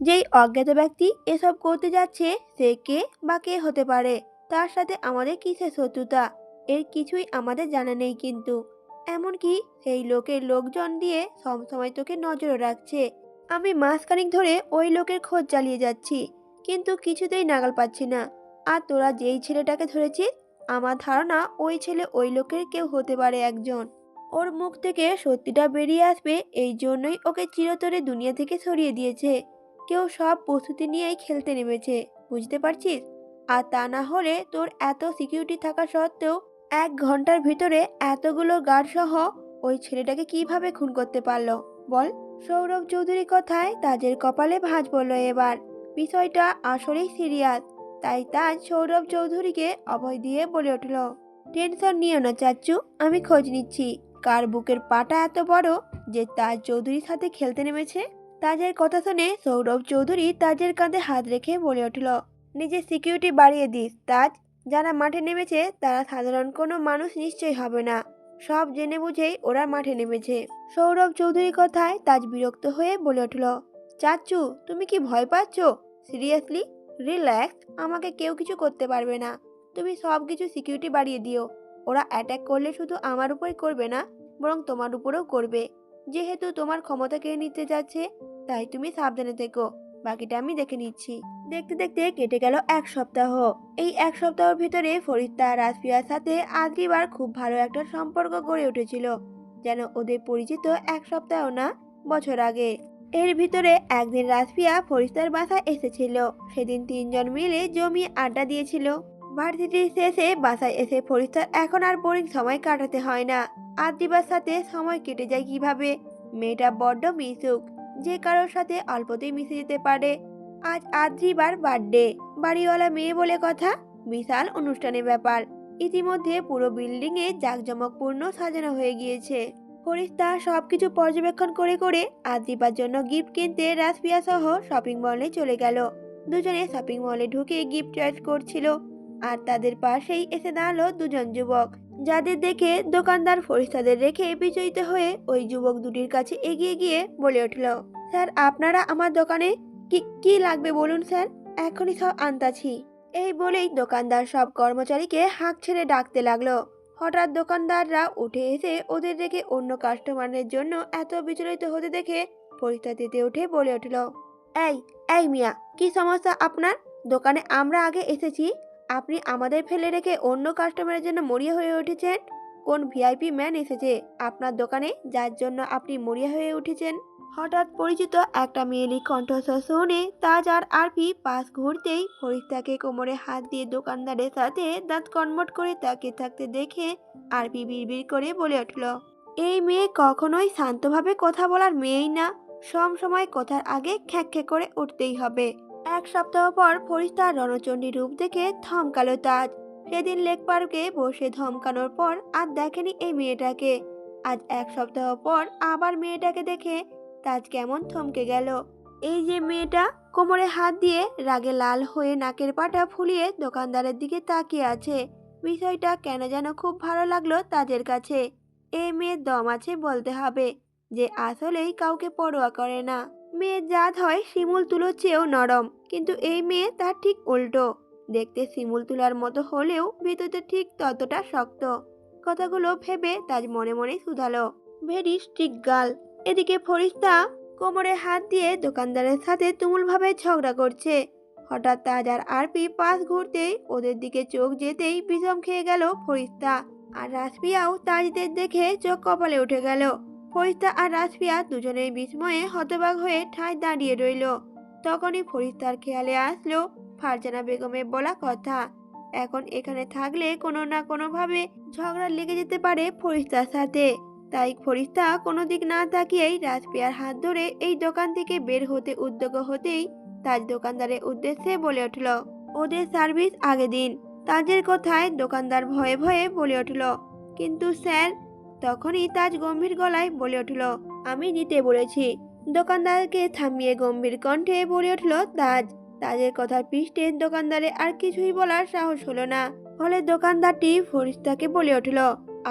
যেই অজ্ঞাত ব্যক্তি এসব করতে যাচ্ছে, সে কে বা কে হতে পারে? তার সাথে আমাদের কিসের শত্রুতা? এর কিছুই আমাদের জানা নেই কিন্তু। এমনকি সেই লোকের লোকজন দিয়ে সবসময় তোকে নজরে রাখছে। আমি মাসখানিক ধরে ওই লোকের খোঁজ চালিয়ে যাচ্ছি, কিন্তু কিছুতেই নাগাল পাচ্ছি না। আর তোরা যেই ছেলেটাকে ধরেছিস, আমার ধারণা ওই ছেলে ওই লোকের কেউ হতে পারে একজন। ওর মুখ থেকে সত্যিটা বেরিয়ে আসবে, এই জন্যই ওকে চিরতরে দুনিয়া থেকে সরিয়ে দিয়েছে। কেউ সব প্রস্তুতি নিয়েই খেলতে নেমেছে, বুঝতে পারছিস? আর তা না হলে তোর এত সিকিউরিটি থাকা সত্ত্বেও এক ঘণ্টার ভিতরে এতগুলো গার্ড সহ ওই ছেলেটাকে কীভাবে খুন করতে পারল? বল। সৌরভ চৌধুরীর কথায় তাজের কপালে ভাঁজ পড়ল এবার। বিষয়টা আসলেই সিরিয়াস তাই তাজ সৌরভ চৌধুরীকে অভয় দিয়ে বলে উঠল টেনশন নিও না চাচ্চু, আমি খোঁজ নিচ্ছি। কার বুকের পাটা এত বড় যে তাজ চৌধুরীর সাথে খেলতে নেমেছে? তাজের কথা শুনে সৌরভ চৌধুরী তাজের কাঁধে হাত রেখে বলে উঠল, নিজের সিকিউরিটি বাড়িয়ে দিস, তাজ। যারা মাঠে নেমেছে, তারা সাধারণ কোনো মানুষ নিশ্চয়ই হবে না। সব জেনে বুঝেই ওরা মাঠে নেমেছে। সৌরভ চৌধুরীর কথায় তাজ বিরক্ত হয়ে বলে উঠল চাচ্চু তুমি কি ভয় পাচ্ছ? সিরিয়াসলি রিল্যাক্স আমাকে কেউ কিছু করতে পারবে না। তুমি সব কিছু সিকিউরিটি বাড়িয়ে দিও। ওরা অ্যাটাক করলে শুধু আমার উপরই করবে না, বরং তোমার উপরেও করবে। যেহেতু তোমার ক্ষমতা কেড়ে নিতে যাচ্ছে তাই তুমি সাবধানে থেকো। বাকিটা আমি দেখে নিচ্ছি। দেখতে দেখতে কেটে গেল এক সপ্তাহ। এই এক সপ্তাহের ভিতরে ফরিস্তা রাজপিয়ার সাথে আদ্রিবার খুব ভালো একটা সম্পর্ক গড়ে উঠেছিল। যেন ওদের পরিচিত এক সপ্তাহ না, বছর আগে। এর ভিতরে একদিন রাজপিয়া ফরিস্তার বাসায় এসেছিল। সেদিন তিনজন মিলে জমি আড্ডা দিয়েছিল। ভার্সিটির শেষে বাসায় এসে ফরিস্তার এখন আর বোরিং সময় কাটাতে হয় না। আদ্রিবার সাথে সময় কেটে যায় কীভাবে? মেয়েটা বড্ড মিশুক। যে কারোর সাথে অল্পতেই মিশে যেতে পারে। আজ আদ্রিবার বার্থডে। বাড়িওয়ালা মেয়ে বলে কথা। বিশাল অনুষ্ঠানের ব্যাপার। ইতিমধ্যে পুরো বিল্ডিং এ জাঁকজমকপূর্ণ সাজানো হয়ে গিয়েছে। ফরিস্তা সবকিছু পর্যবেক্ষণ করে করে আদ্রিবার জন্য গিফট কিনতে রাসপিয়া সহ শপিং মলে চলে গেল। দুজনে শপিং মলে ঢুকে গিফট চয়েস করছিল। আর তাদের পাশেই এসে দাঁড়াল দুজন যুবক। যাদের দেখে দোকানদার ফরিস্তাদের রেখে বিচলিত হয়ে ওই যুবক দুটির কাছে এগিয়ে গিয়ে বলে উঠল স্যার, আপনারা আমার দোকানে কি কি লাগবে বলুন, স্যার? এখনই সব আনতাছি। এই বলেই দোকানদার সব কর্মচারীকে হাঁক ছেড়ে ডাকতে লাগল। হঠাৎ দোকানদাররা উঠে এসে ওদের রেখে অন্য কাস্টমারদের জন্য এত বিচলিত হতে দেখে ফরিস্তা তেতে উঠে বলে উঠল, এই এই মিয়া, কি সমস্যা আপনার? দোকানে আমরা আগে এসেছি। আপনি আমাদের ফেলে রেখে অন্য কাস্টমারের জন্য মরিয়া হয়ে উঠেছেন? কোন ভিআইপি ম্যান এসেছে আপনার দোকানে যার জন্য আপনি মরিয়া হয়ে উঠেছেন? হঠাৎ পরিচিত একটা মেয়েলি কণ্ঠস্বর শুনে তাজ আর আরপি পাশ ঘুরতেই ফরিস্তাকে কোমরে হাত দিয়ে দোকানদারের সাথে দাঁত কনমট করে তাকিয়ে থাকতে দেখে আরপি বিড়বিড় করে বলে উঠল, এই মেয়ে কখনোই শান্তভাবে কথা বলার মেয়েই না। সব সময় কথার আগে খ্যাক করে উঠতেই হবে। এক সপ্তাহ পর ফরিস্তার রণচণ্ডী রূপ দেখে থমকালো তাজ। সেদিন লেক পার্কে বসে ধমকানোর পর আর দেখেনি এই মেয়েটাকে। আজ এক সপ্তাহ পর আবার মেয়েটাকে দেখে তাজ কেমন থমকে গেল। এই যে মেয়েটা, কোমরে হাত দিয়ে রাগে লাল হয়ে নাকের পাটা ফুলিয়ে দোকানদারের দিকে তাকিয়ে আছে। বিষয়টা কেন যেন খুব ভালো লাগল তাজের কাছে। এই মেয়ের দম আছে বলতে হবে যে, আসলেই কাউকে পরোয়া করে না। মেয়ের জাত হয় শিমুল তুলোর চেয়েও নরম, কিন্তু এই মেয়ে তার ঠিক উল্টো। দেখতে শিমুল তুলার মতো হলেও ভিতরে ঠিক ততটা শক্ত। কথাগুলো ভেবে তাজ মনে মনে শুধালো। ভেরি স্ট্রিক গার্ল এদিকে ফরিস্তা কোমরে হাত দিয়ে দোকানদারের সাথে তুমুলভাবে ঝগড়া করছে। হঠাৎ তাজ আর আরপি পাশ ঘুরতেই ওদের দিকে চোখ যেতেই বিষম খেয়ে গেল ফরিস্তা। আর রাসপিয়াও তাজদের দেখে চোখ কপালে উঠে গেল। ফরিস্তা আর রাসপিয়া দুজনেই বিস্ময়ে হতবাক হয়ে ঠায় দাঁড়িয়ে রইল। তখনই ফরিস্তার খেয়ালে আসলো ফারজানা বেগমের বলা কথা। এখন এখানে থাকলে কোনো না কোনোভাবে ঝগড়া লেগে যেতে পারে ফরিস্তার সাথে। তাই ফরিস্তা কোনো দিক না তাকিয়েই রাজপিয়ার হাত ধরে এই দোকান থেকে বের হতে উদ্যোগ হতেই তাজ দোকানদারের উদ্দেশ্যে বলে উঠল, ওদের সার্ভিস আগে দিন। তাজের কথায় দোকানদার ভয়ে ভয়ে বলে উঠল, কিন্তু স্যার, তখনই তাজ গম্ভীর গলায় বলে উঠল, আমি দিতে বলেছি। দোকানদারকে থামিয়ে গম্ভীর কণ্ঠে বলে উঠল তাজ, তাজের কথার পৃষ্ঠে দোকানদারে আর কিছুই বলার সাহস হলো না। ফলে দোকানদারটি ফরিস্তাকে বলে উঠল,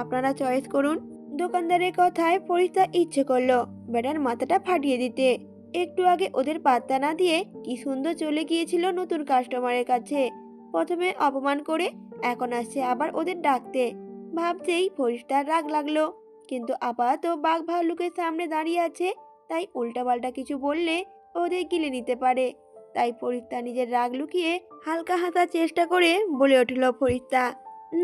আপনারা চয়েস করুন দোকানদারের কথায় ফরিস্তা ইচ্ছে করল বেটার মাথাটা ফাটিয়ে দিতে। একটু আগে ওদের পাত্তা না দিয়ে কি সুন্দর চলে গিয়েছিল নতুন কাস্টমারের কাছে। প্রথমে অপমান করে, এখন আসছে আবার ওদের ডাকতে। ভাবতেই ফরিস্তার রাগ লাগল। কিন্তু আপাতত বাঘ ভাল্লুকের সামনে দাঁড়িয়ে আছে, তাই উল্টাপাল্টা কিছু বললে ওদের গিলে নিতে পারে। তাই ফরিস্তা নিজের রাগ লুকিয়ে হালকা হাতার চেষ্টা করে বলে উঠল ফরিস্তা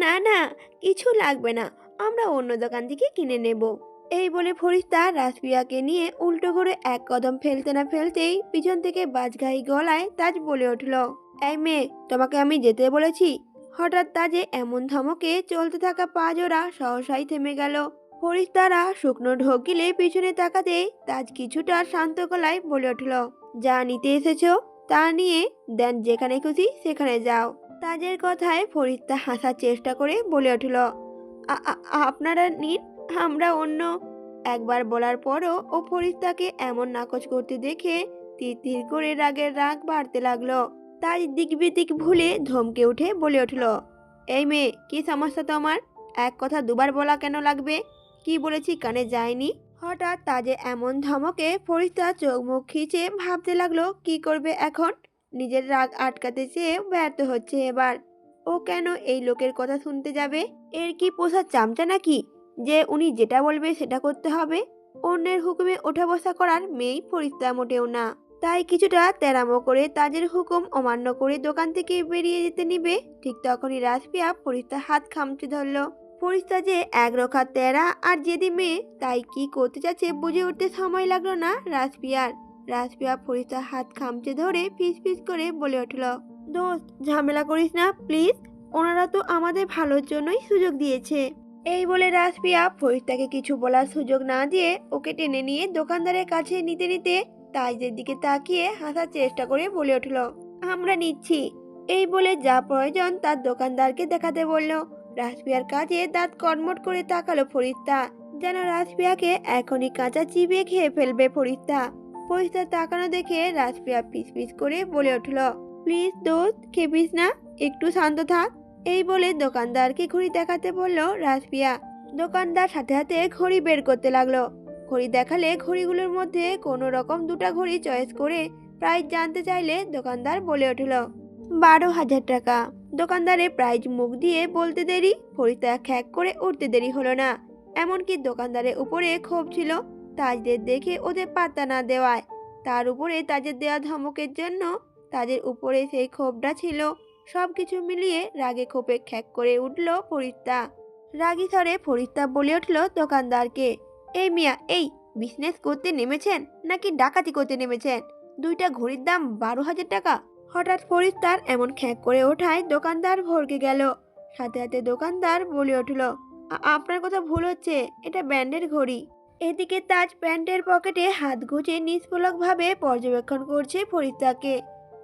না না, কিছু লাগবে না আমরা অন্য দোকান থেকে কিনে নেব। এই বলে ফরিস্তা রাসপিয়াকে নিয়ে উল্টো করে এক কদম ফেলতে না ফেলতেই পিছন থেকে বাজঘাই গলায় তাজ বলে উঠল, এই মেয়ে, তোমাকে আমি যেতে বলেছি? হঠাৎ তাজে এমন ধমকে চলতে থাকা পা জোড়া সহসাই থেমে গেল। ফরিস্তারা শুকনো ঢোক গিলে পিছনে তাকাতে তাজ কিছুটা শান্ত গলায় বলে উঠল, যা নিতে এসেছ, তা নিয়ে দেন যেখানে খুশি সেখানে যাও। তাজের কথায় ফরিস্তা হাসার চেষ্টা করে বলে উঠল "আ- আ- আপনারা নিন, আমরা অন্য। একবার বলার পরও ও ফরিস্তাকে এমন নাকচ করতে দেখে তীর তীর করে রাগের রাগ বাড়তে লাগল। তাজ দিক বিদিক ভুলে ধমকে উঠে বলে উঠল, এই মেয়ে, কি সমস্যা তোমার? এক কথা দুবার বলা কেন লাগবে? কি বলেছি কানে যায়নি? হঠাৎ তাজে এমন ধমকে ফরিস্তা চোখ মুখ খিচে ভাবতে লাগল, কি করবে এখন? নিজের রাগ আটকাতে চেয়ে ব্যর্থ হচ্ছে এবার। ও কেন এই লোকের কথা শুনতে যাবে? এর কি পোষা চামচা নাকি? যে উনি যেটা বলবে সেটা করতে হবে। অন্যের হুকুমে ওঠা বসা করার মেয়েই ফরিস্তা মোটেও না। তাই কিছুটা তেরামো করে তাজের হুকুম অমান্য করে দোকান থেকে বেরিয়ে যেতে নিবে। ঠিক তখনই রাজপিয়া ফরিস্তার হাত খামচে ধরলো। ফরিস্তা যে একরোখা তেরা আর যেদি মেয়ে, তাই কি করতে যাচ্ছে বুঝে উঠতে সময় লাগল না রাজপিয়ার রাজপিয়া ফরিস্তার হাত খামচে ধরে ফিস ফিস করে বলে উঠল দোস্ত, ঝামেলা করিস না, প্লিজ। ওনারা তো আমাদের ভালোর জন্যই সুযোগ দিয়েছে। এই বলে রাজপিয়া ফরিস্তাকে কিছু বলার সুযোগ না দিয়ে ওকে টেনে নিয়ে দোকানদারের কাছে নিতে নিতে তাজদের দিকে তাকিয়ে হাসার চেষ্টা করে বলে উঠল, আমরা নিচ্ছি। এই বলে যা প্রয়োজন তার দোকানদারকে দেখাতে বলল। রাজপিয়ার কাজে দাঁত কটমট করে তাকালো ফরিস্তা যেন রাজপিয়াকে এখনই কাঁচা চিবিয়ে খেয়ে ফেলবে ফরিস্তা ফরিস্তা তাকানো দেখে রাজপিয়া পিস পিস করে বলে উঠল প্লিজ দোস্ত, খেপিস না, একটু শান্ত থাক। এই বলে দোকানদারকে ঘড়ি দেখাতে বলল রাজপিয়া দোকানদার সাথে সাথে ঘড়ি বের করতে লাগল। ঘড়ি দেখালে ঘড়িগুলোর মধ্যে কোনো রকম দুটা ঘড়ি চয়েস করে প্রাইস জানতে চাইলে দোকানদার বলে উঠল, বারো হাজার টাকা। দোকানদারে প্রাইজ মুখ দিয়ে বলতে দেরি ফরিস্তা খ্যাক করে উঠতে দেরি হলো না। এমনকি দোকানদারের উপরে ক্ষোভ ছিল তাজদের দেখে ওদের পাত্তা না দেওয়ায়। তার উপরে তাজের দেওয়া ধমকের জন্য তাদের উপরে সেই ক্ষোভটা ছিল। সব কিছু মিলিয়ে রাগে ক্ষোভে খ্যাক করে উঠল ফরিস্তা রাগী স্বরে ফরিস্তা বলে উঠল, দোকানদারকে, এই মিয়া, এই বিজনেস করতে নেমেছেন নাকি ডাকাতি করতে নেমেছেন? দুইটা ঘড়ির দাম বারো হাজার টাকা? হঠাৎ ফরিস্তার এমন খ্যাক করে ওঠায় দোকানদার ভরকে গেল। সাথে সাথে দোকানদার বলে উঠল আপনার কথা ভুল হচ্ছে, এটা ব্যান্ডের ঘড়ি। এদিকে তাজ প্যান্টের পকেটে হাত গুজে নিষ্পলকভাবে পর্যবেক্ষণ করছে ফরিস্তাকে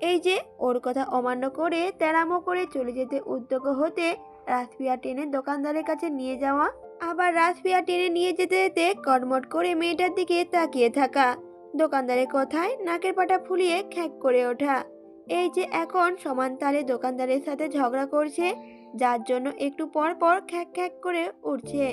এই যে, ওর কথা অমান্য করে তেরামো করে চলে যেতে উদ্যোগ হতে রাজপিয়া টেনে দোকানদারের কাছে নিয়ে যাওয়া, আবার রাজপিয়া টেনে নিয়ে যেতে যেতে কটমট করে মেয়েটার দিকে তাকিয়ে থাকা, দোকানদারের কথায় নাকের পাটা ফুলিয়ে খ্যাক করে ওঠা। এই যে এখন সমান তালে দোকানদারের সাথে ঝগড়া করছে, যার জন্য একটু পর পর খ্যাক খ্যাক করে উঠছে।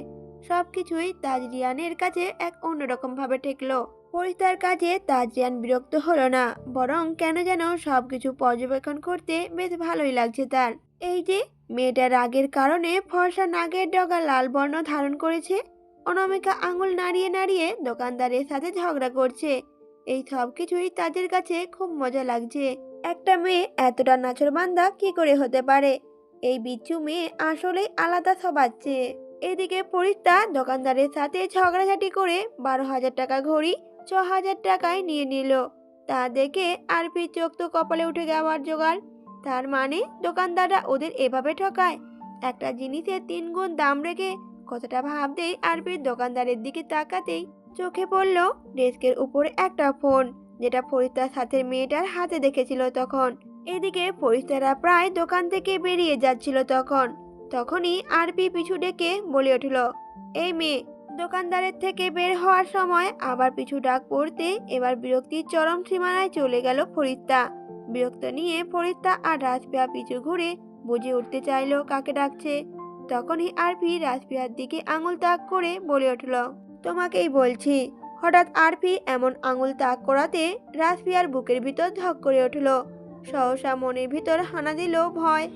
সবকিছুই তাজরিয়ানের কাছে এক অন্যরকম ভাবে ঠেকলো। পরিস্তার কাজে তাজরিয়ান বিরক্ত হলো না, বরং কেন যেন সবকিছু পর্যবেক্ষণ করতে বেশ ভালোই লাগছে তার। এই যে মেয়েটা রাগের কারণে ফর্সা নাগের ডগা লাল বর্ণ ধারণ করেছে, অনামিকা আঙুল নাড়িয়ে নাড়িয়ে দোকানদারের সাথে ঝগড়া করছে। এই সব কিছুই তাদের কাছে খুব মজা লাগছে। একটা মেয়ে এতটা নাচর বান্দা কি করে হতে পারে? এই বিচ্ছু মেয়ে আসলে আলাদা সবাচ্ছে এদিকে পরিস্তা দোকানদারের সাথে ঝগড়াঝাটি করে বারো হাজার টাকা ঘড়ি ছ হাজার টাকায় নিয়ে নিল। তা দেখে আরপি চোখ তো কপালে উঠে যাওয়ার জোগাড়। তার মানে দোকানদাররা ওদের এভাবে ঠকায়। একটা জিনিসের তিন গুণ দাম রেখে কথাটা ভাবতেই আরপির দোকানদারের দিকে তাকাতেই চোখে পড়ল ডেস্কের উপরে একটা ফোন, যেটা ফরিস্তার সাথে মেয়েটার হাতে দেখেছিল তখন। এদিকে ফরিস্তারা প্রায় দোকান থেকে বেরিয়ে যাচ্ছিল তখন। তখনই আরপি পিছু ডেকে বলে উঠল, এই মেয়ে দোকানদারের থেকে বের হওয়ার সময় আবার পিছু ডাক পড়তে এবার বিরক্তির চরম সীমানায় চলে গেল ফরিস্তা বিরক্ত নিয়ে ফরিস্তা আর রাজপিয়া পিছু ঘুরে বুঝে উঠতে চাইলো কাকে ডাকছে। তখনই আরপি রাজপিয়ার দিকে আঙুল তাক করে বলে উঠল, তোমাকেই বলছি। হঠাৎ আরফি এমন আঙুল তাক করাতে রাসপিয়ার বুকের ভিতর ধক করে উঠল। সহসা মনের ভিতর হানা দিল ভয়।